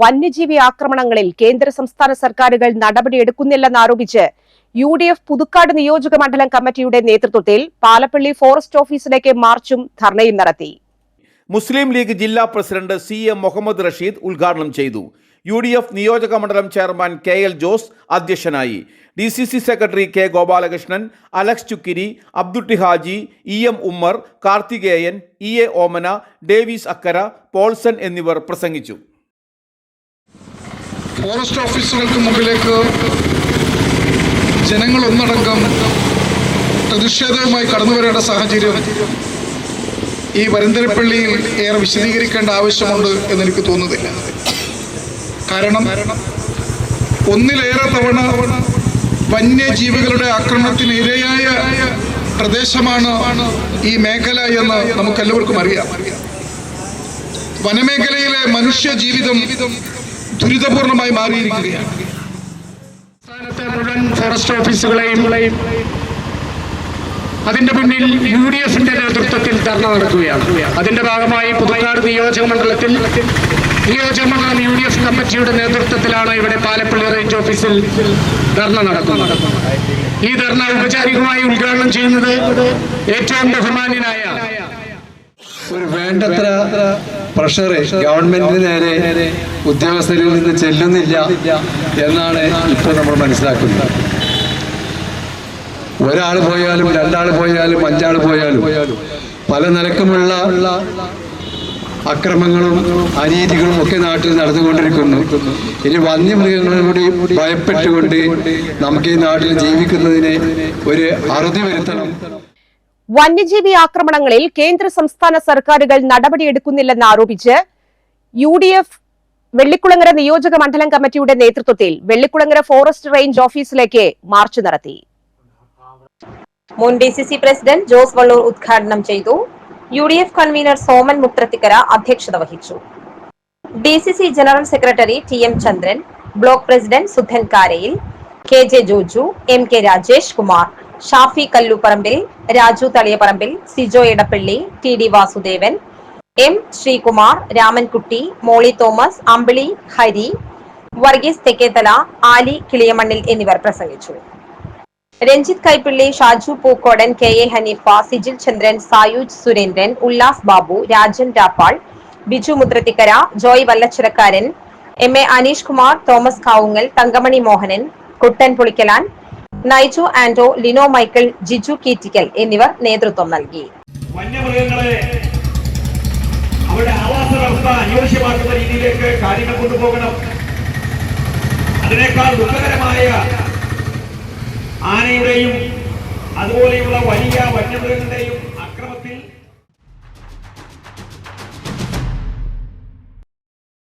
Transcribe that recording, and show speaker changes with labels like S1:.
S1: വന്യജീവി ആക്രമണങ്ങളിൽ കേന്ദ്ര സംസ്ഥാന സർക്കാരുകൾ നടപടിയെടുക്കുന്നില്ലെന്നാരോപിച്ച് യു ഡി എഫ് പുതുക്കാട് നിയോജക മണ്ഡലം കമ്മിറ്റിയുടെ നേതൃത്വത്തിൽ പാലപ്പള്ളി ഫോറസ്റ്റ് ഓഫീസിലേക്ക് മാർച്ചും ധർണയും നടത്തി.
S2: മുസ്ലിം ലീഗ് ജില്ലാ president C M Muhammad Rasheed ഉദ്ഘാടനം ചെയ്തു. യു ഡി എഫ് നിയോജക മണ്ഡലം ചെയർമാൻ കെ എൽ ജോസ് അധ്യക്ഷനായി. D C C secretary K Gopalakrishnan Alex Chukkiri Abdutty Haji E M Ummer Karthikeyan E A Omana Davis Akkara Paulson എന്നിവർ പ്രസംഗിച്ചു.
S3: Forest ഓഫീസുകൾക്ക് മുമ്പിലേക്ക് ജനങ്ങൾ ഒന്നടങ്കം പ്രതിഷേധവുമായി കടന്നു വരേണ്ട സാഹചര്യം ഈ വരന്തരപ്പള്ളിയിൽ ഏറെ വിശദീകരിക്കേണ്ട ആവശ്യമുണ്ട് എന്നെനിക്ക് തോന്നുന്നില്ല. കാരണം ഒന്നിലേറെ തവണ വന്യജീവികളുടെ ആക്രമണത്തിന് ഇരയായ പ്രദേശമാണ് ഈ മേഖല എന്ന് നമുക്കെല്ലാവർക്കും അറിയാം. വനമേഖലയിലെ മനുഷ്യ ജീവിതം ദുരിതപൂർണമായി മാറിയിരിക്കുകയാണ്.
S4: സംസ്ഥാനത്തെ മുഴുവൻ ഫോറസ്റ്റ് ഓഫീസുകളെയും അതിന്റെ മുന്നിൽ യു ഡി എഫിന്റെ നേതൃത്വത്തിൽ ധർണ നടക്കുകയാണ്. അതിന്റെ ഭാഗമായി പുതുക്കാട് നിയോജക മണ്ഡലത്തിൽ നിയോജക മണ്ഡലം യു ഡി എഫ് കമ്മിറ്റിയുടെ നേതൃത്വത്തിലാണ് ഇവിടെ പാലപ്പള്ളി റേഞ്ച് ഓഫീസിൽ ധർണ നടക്കുന്നത്. ഈ ധർണ ഔപചാരികമായി ഉദ്ഘാടനം ചെയ്യുന്നത് ഏറ്റവും ബഹുമാന്യനായ
S5: ഒരു വേണ്ടത്ര പ്രഷർ ഗവൺമെന്റിന് നേരെ ഉദ്യോഗസ്ഥരിൽ നിന്ന് ചെല്ലുന്നില്ല എന്നാണ് ഇപ്പോൾ നമ്മൾ മനസ്സിലാക്കുന്നത്. ഒരാൾ പോയാലും രണ്ടാൾ പോയാലും അഞ്ചാൾ പോയാലും പല നിലക്കുമുള്ള അക്രമങ്ങളും അനീതികളും ഒക്കെ നാട്ടിൽ നടന്നുകൊണ്ടിരിക്കുന്നു. ഇനി വന്യമൃഗങ്ങളോട് ഭയപ്പെട്ടുകൊണ്ട് നമുക്ക് ഈ നാട്ടിൽ ജീവിക്കുന്നതിന് ഒരു അറുതി വരുത്തണം.
S1: വന്യജീവി ആക്രമണങ്ങളിൽ കേന്ദ്ര സംസ്ഥാന സർക്കാരുകൾ നടപടിയെടുക്കുന്നില്ലെന്ന് ആരോപിച്ച് യു ഡി എഫ് വെള്ളിക്കുളങ്ങര നിയോജക മണ്ഡലം കമ്മിറ്റിയുടെ നേതൃത്വത്തിൽ വെള്ളിക്കുളങ്ങര ഫോറസ്റ്റ് റേഞ്ച് ഓഫീസിലേക്ക് മാർച്ച് നടത്തി.
S6: മുൻ D C C president Jose Vallur ഉദ്ഘാടനം ചെയ്തു. U D F convener Soman Muthrathikkara അധ്യക്ഷത വഹിച്ചു. D C C general secretary T M Chandran block president Sudhan Karayil K J Joju M K Rajesh Kumar Shafi Kalluparambil Raju Thaliyaparambil Sijo Edappally T D Vasudevan M Sreekumar Ramankutty Molly Thomas Ambili Hari Varghese Thekkethala Ali Kiliyamannil എന്നിവർ പ്രസംഗിച്ചു. Ranjith Kaippilly Shaju Pookodan K A Haneefa Sijil Chandran Sayuj Surendran Ullas Babu Rajan Rappal Biju Mudrathikkara Joy Vallachirakkaran M A Aneesh Kumar Thomas Kavungal Thankamani Mohanan Kuttan Pulikkalan Naiju Anto Lino Michael Jiju Keettikkal എന്നിവർ നേതൃത്വം നൽകി.
S7: അവരുടെ രീതിയിലേക്ക് കാര്യങ്ങൾ കൊണ്ടുപോകണം. അതിനേക്കാൾ ദുഃഖകരമായ ആനയുടെയും അതുപോലെയുള്ള വലിയ വന്യമൃഗങ്ങളുടെയും